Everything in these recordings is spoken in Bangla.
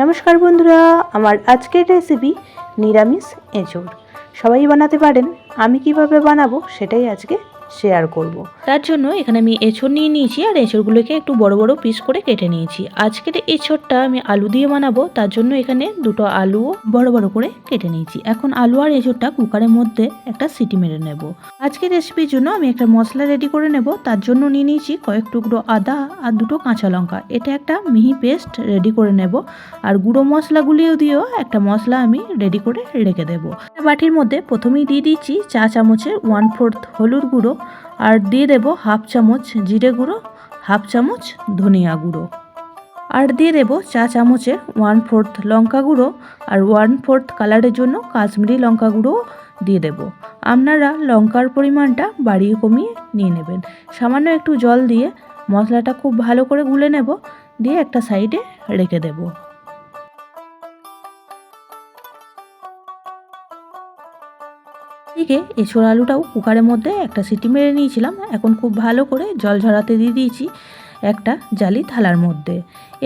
নমস্কার বন্ধুরা, আমার আজকের রেসিপি নিরামিষ এঁচড়। সবাই বানাতে পারেন, আমি কীভাবে বানাবো সেটাই আজকে শেয়ার করব। তার জন্য এখানে আমি এঁচড় নিয়ে নিয়েছি আর এঁচড়গুলোকে একটু বড় বড় পিস করে কেটে নিয়েছি। আজকের এঁচড়টা আমি আলু দিয়ে বানাবো, তার জন্য এখানে দুটো আলুও বড় বড় করে কেটে নিয়েছি। এখন আলু আর এঁচড়টা কুকারের মধ্যে একটা সিটি মেরে নেব। আজকের রেসিপির জন্য আমি একটা মশলা রেডি করে নেব। তার জন্য নিয়ে নিয়েছি কয়েক টুকরো আদা আর দুটো কাঁচা লঙ্কা। এটা একটা মিহি পেস্ট রেডি করে নেব। আর গুঁড়ো মশলাগুলিও দিয়েও একটা মশলা আমি রেডি করে রেখে দেবো। বাটির মধ্যে প্রথমেই দিয়ে দিচ্ছি চা চামচের ওয়ান ফোর্থ হলুদ গুঁড়ো। আর দিয়ে দেবো হাফ চামচ জিরে গুঁড়ো, হাফ চামচ ধনিয়া গুঁড়ো। আর দিয়ে দেবো চা চামচের ওয়ান ফোর্থ লঙ্কা গুঁড়ো আর ওয়ান ফোর্থ কালারের জন্য কাশ্মীরি লঙ্কা গুঁড়ো দিয়ে দেব। আপনারা লঙ্কার পরিমাণটা বাড়িয়ে কমিয়ে নিয়ে নেবেন। সামান্য একটু জল দিয়ে মশলাটা খুব ভালো করে গুলে নেব, দিয়ে একটা সাইডে রেখে দেবো। এদিকে এঁচড় আলুটাও কুকারের মধ্যে একটা সিটি মেরে নিয়েছিলাম। এখন খুব ভালো করে জল ঝরাতে দিয়ে দিয়েছি একটা জালি থালার মধ্যে।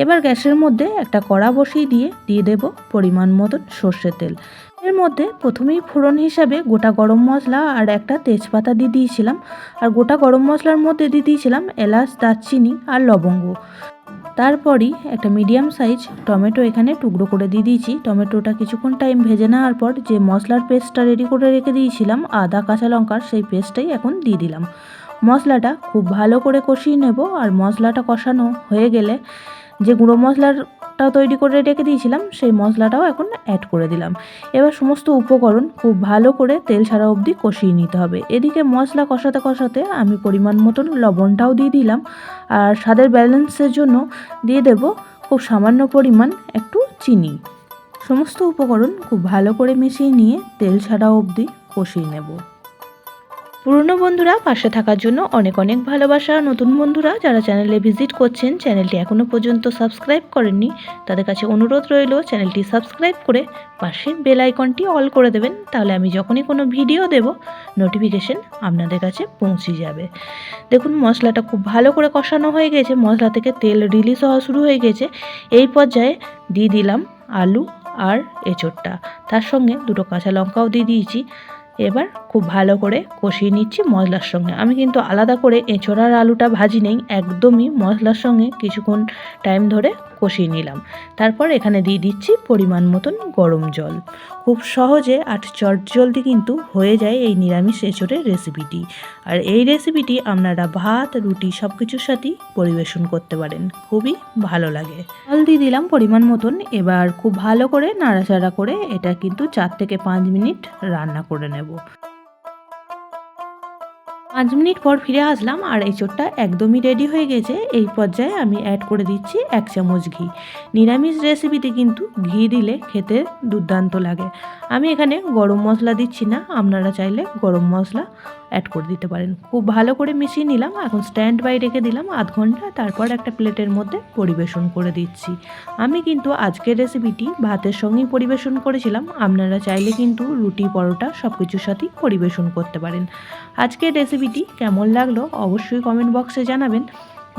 এবার গ্যাসের মধ্যে একটা কড়া বসিয়ে দিয়ে দিয়ে দেব পরিমাণ মতন সর্ষের তেল। এর মধ্যে প্রথমেই ফোড়ন হিসাবে গোটা গরম মশলা আর একটা তেজপাতা দিয়ে দিয়েছিলাম। আর গোটা গরম মশলার মধ্যে দিয়ে দিয়েছিলাম এলাচ, দারচিনি আর লবঙ্গ। তারপরই একটা মিডিয়াম সাইজ টমেটো এখানে টুকরো করে দিয়ে দিয়েছি। টমেটোটা কিছুক্ষণ টাইম ভেজে নেওয়ার পর যে মশলার পেস্টটা রেডি করে রেখে দিয়েছিলাম, আদা, কাঁচা লঙ্কার সেই পেস্টটাই এখন দিয়ে দিলাম। মশলাটা খুব ভালো করে কষিয়ে নেব, আর মশলাটা কষানো হয়ে গেলে যে গুঁড়ো মশলাটা তৈরি করে রেখে দিয়েছিলাম, সেই মশলাটাও এখন অ্যাড করে দিলাম। এবার সমস্ত উপকরণ খুব ভালো করে তেল ছাড়া অবধি কষিয়ে নিতে হবে। এদিকে মশলা কষাতে কষাতে আমি পরিমাণ মতন লবণটাও দিয়ে দিলাম আর স্বাদের ব্যালেন্সের জন্য দিয়ে দেব খুব সামান্য পরিমাণ একটু চিনি। সমস্ত উপকরণ খুব ভালো করে মিশিয়ে নিয়ে তেল ছাড়া অবধি কষিয়ে নেব। পুরনো বন্ধুরা পাশে থাকার জন্য অনেক অনেক ভালোবাসা। নতুন বন্ধুরা যারা চ্যানেলে ভিজিট করছেন চ্যানেলটি এখনও পর্যন্ত সাবস্ক্রাইব করেননি, তাদের কাছে অনুরোধ রইল চ্যানেলটি সাবস্ক্রাইব করে পাশে বেল আইকনটি অল করে দেবেন। তাহলে আমি যখনই কোনো ভিডিও দেব নোটিফিকেশন আপনাদের কাছে পৌঁছে যাবে। দেখুন, মশলাটা খুব ভালো করে কষানো হয়ে গেছে। মশলা থেকে তেল রিলিজ হওয়া শুরু হয়ে গেছে। এই পর্যায়ে দিয়ে দিলাম আলু আর এঁচোড়টা। তার সঙ্গে দুটো কাঁচা লঙ্কাও দিয়ে দিয়েছি। এবার খুব ভালো করে কষিয়ে নিচ্ছি মশলার সঙ্গে। আমি কিন্তু আলাদা করে এঁচোড়ার আলুটা ভাজি নেই, একদমই মশলার সঙ্গে কিছুক্ষণ টাইম ধরে কষিয়ে নিলাম। তারপর এখানে দিয়ে দিচ্ছি পরিমাণ মতন গরম জল। খুব সহজে আর চটজলদি কিন্তু হয়ে যায় এই নিরামিষ এঁচোড়ের রেসিপিটি। আর এই রেসিপিটি আপনারা ভাত, রুটি সব কিছুর সাথেই পরিবেশন করতে পারেন। খুবই ভালো লাগে। জল দিয়ে দিলাম পরিমাণ মতন। এবার খুব ভালো করে নাড়াচাড়া করে এটা কিন্তু চার থেকে পাঁচ মিনিট রান্না করে নেব। পাঁচ মিনিট পর ফিরে আসলাম আর এই চোটটা একদমই রেডি হয়ে গেছে। এই পর্যায়ে আমি অ্যাড করে দিচ্ছি এক চামচ ঘি। নিরামিষ রেসিপিতে কিন্তু ঘি দিলে খেতে দুর্দান্ত লাগে। আমি এখানে গরম মশলা দিচ্ছি না, আপনারা চাইলে গরম মশলা অ্যাড করে দিতে পারেন। খুব ভালো করে মিশিয়ে নিলাম, এখন স্ট্যান্ড বাই রেখে দিলাম আধ ঘণ্টা, তারপর একটা প্লেটের মধ্যে পরিবেশন করে দিচ্ছি। আমি কিন্তু আজকের রেসিপিটি ভাতের সঙ্গেই পরিবেশন করেছিলাম, আপনারা চাইলে কিন্তু রুটি, পরোটা সব কিছুর সাথেই পরিবেশন করতে পারেন। আজকের রেসিপিটি কেমন লাগল অবশ্যই কমেন্ট বক্সে জানাবেন।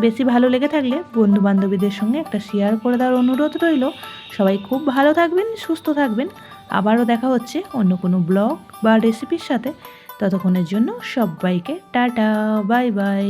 বেশি ভালো লেগে থাকলে বন্ধু বান্ধবীদের সঙ্গে একটা শেয়ার করে দেওয়ার অনুরোধ রইল। সবাই খুব ভালো থাকবেন, সুস্থ থাকবেন। আবারও দেখা হচ্ছে অন্য কোনো ব্লগ বা রেসিপির সাথে। ততক্ষণের জন্য সবাইকে টাটা বাই বাই